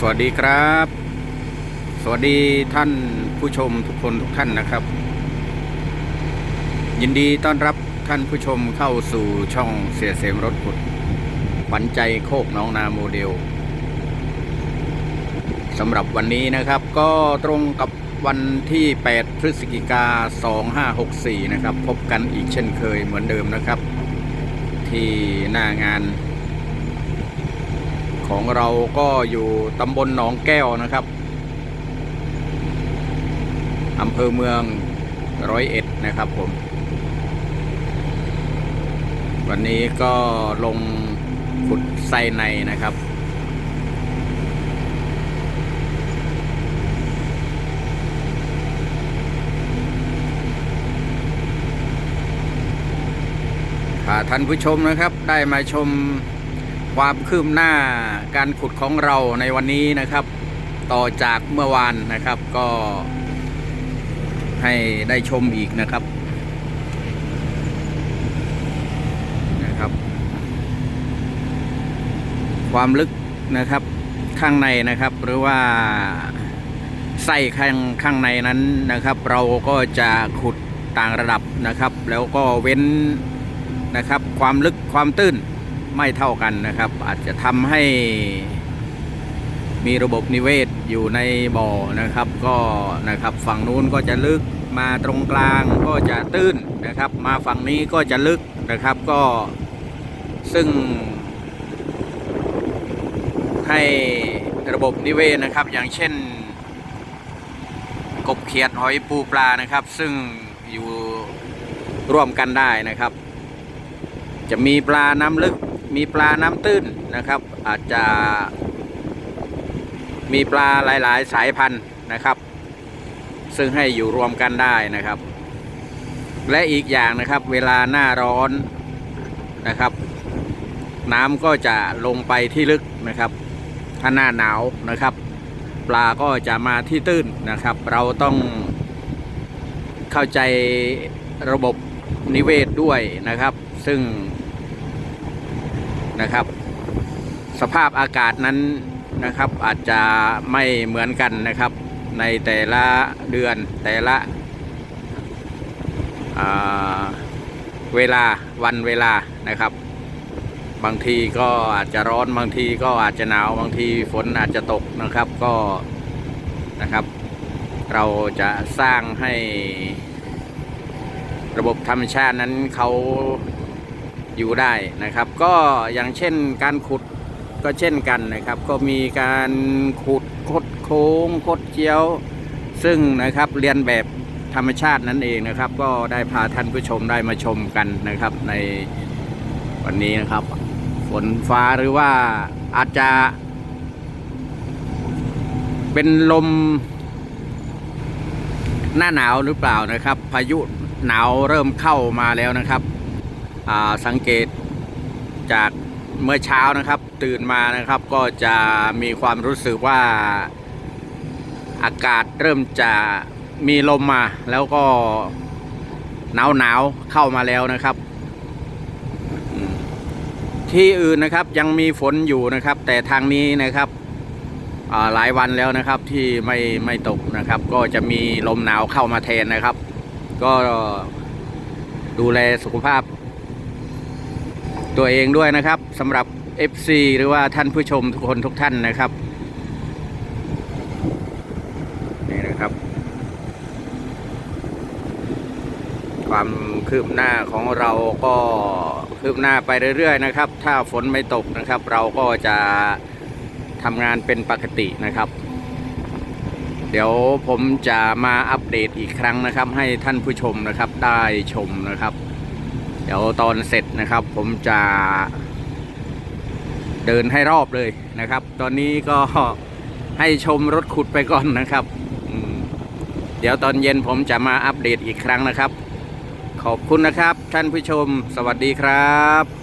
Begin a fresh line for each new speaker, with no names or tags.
สวัสดีครับ สวัสดีท่านผู้ชมทุกคนทุกท่านนะครับ ยินดีต้อนรับท่านผู้ชมเข้าสู่ช่องเสียเสมรถขุดขวัญใจโคกน้องนาโมเดลสำหรับวันนี้นะครับก็ตรงกับวันที่ 8 พฤศจิกา 2564 นะครับ พบกันอีกเช่นเคยเหมือนเดิมนะครับ ที่หน้างาน ของเราก็อยู่ตำบลหนองแก้วนะครับอำเภอเมืองร้อยเอ็ดนะครับผม วันนี้ก็ลงขุดไส้ในนะครับ ท่านผู้ชมนะครับได้มาชม ความคืบหน้าการขุดของเราในวันนี้นะครับ ต่อจากเมื่อวานนะครับก็ให้ได้ชมอีกนะครับนะครับ ความลึกนะครับข้างในนะครับ หรือว่าไส้ข้างข้างในนั้นนะครับ เราก็จะขุดต่างระดับนะครับ แล้วก็เว้นนะครับ ความลึกความตื้น ไม่เท่ากันนะครับ อาจจะทำให้มีระบบนิเวศอยู่ในบ่อนะครับ ก็นะครับฝั่งนู้นก็จะลึกมาตรงกลางก็จะตื้นนะครับ มาฝั่งนี้ก็จะลึกนะครับก็ซึ่ง ให้ระบบนิเวศนะครับ อย่างเช่น กบเขียดหอยปูปลานะครับ ซึ่งอยู่ร่วมกันได้นะครับ จะมีปลาน้ำลึก มีปลาน้ำตื้นนะครับ อาจจะมีปลาหลาย ๆ สายพันธุ์นะครับ ซึ่งให้อยู่รวมกันได้นะครับ และอีกอย่างนะครับ เวลาหน้าร้อนนะครับ น้ำก็จะลงไปที่ลึกนะครับ ถ้าหน้าหนาวนะครับ ปลาก็จะมาที่ตื้นนะครับ เราต้องเข้าใจระบบนิเวศด้วยนะครับ ซึ่ง นะครับ สภาพอากาศนั้นนะครับอาจจะไม่เหมือนกันนะครับ ในแต่ละเดือนแต่ละเวลาวันเวลานะครับ บางทีก็อาจจะร้อนบางทีก็อาจจะหนาวบางทีฝนอาจจะตกนะครับก็นะครับ เราจะสร้างให้ระบบธรรมชาตินั้นเขา อยู่ได้นะครับ ก็อย่างเช่นการขุดก็เช่นกันนะครับ ก็มีการขุดคดโค้งคดเจียว ซึ่งนะครับเรียนแบบธรรมชาตินั่นเองนะครับ ก็ได้พาท่านผู้ชมได้มาชมกันนะครับ ในวันนี้นะครับฝนฟ้าหรือว่าอาจจะเป็นลมหน้าหนาวหรือเปล่านะครับ พายุหนาวเริ่มเข้ามาแล้วนะครับ สังเกตจากเมื่อเช้านะครับ ตื่นมานะครับก็จะมีความรู้สึกว่าอากาศเริ่มจะมีลมมา แล้วก็หนาวหนาวเข้ามาแล้วนะครับ ที่อื่นนะครับยังมีฝนอยู่นะครับ แต่ทางนี้นะครับหลายวันแล้วนะครับที่ไม่ไม่ตกนะครับ ก็จะมีลมหนาวเข้ามาแทนนะครับ ก็ดูแลสุขภาพ ตัวเองด้วยนะครับสำหรับ FC หรือว่าท่านผู้ชมทุกคนทุกท่านนะครับนี่นะครับ ความคืบหน้าของเราก็คืบหน้าไปเรื่อยๆนะครับ ถ้าฝนไม่ตกนะครับ เราก็จะทำงานเป็นปกตินะครับ เดี๋ยวผมจะมาอัปเดตอีกครั้งนะครับ ให้ท่านผู้ชมนะครับได้ชมนะครับ เดี๋ยวตอนเสร็จนะครับ ผมจะเดินให้รอบเลยนะครับ ตอนนี้ก็ให้ชมรถขุดไปก่อนนะครับ เดี๋ยวตอนเย็นผมจะมาอัปเดตอีกครั้งนะครับ ขอบคุณนะครับ ท่านผู้ชม สวัสดีครับ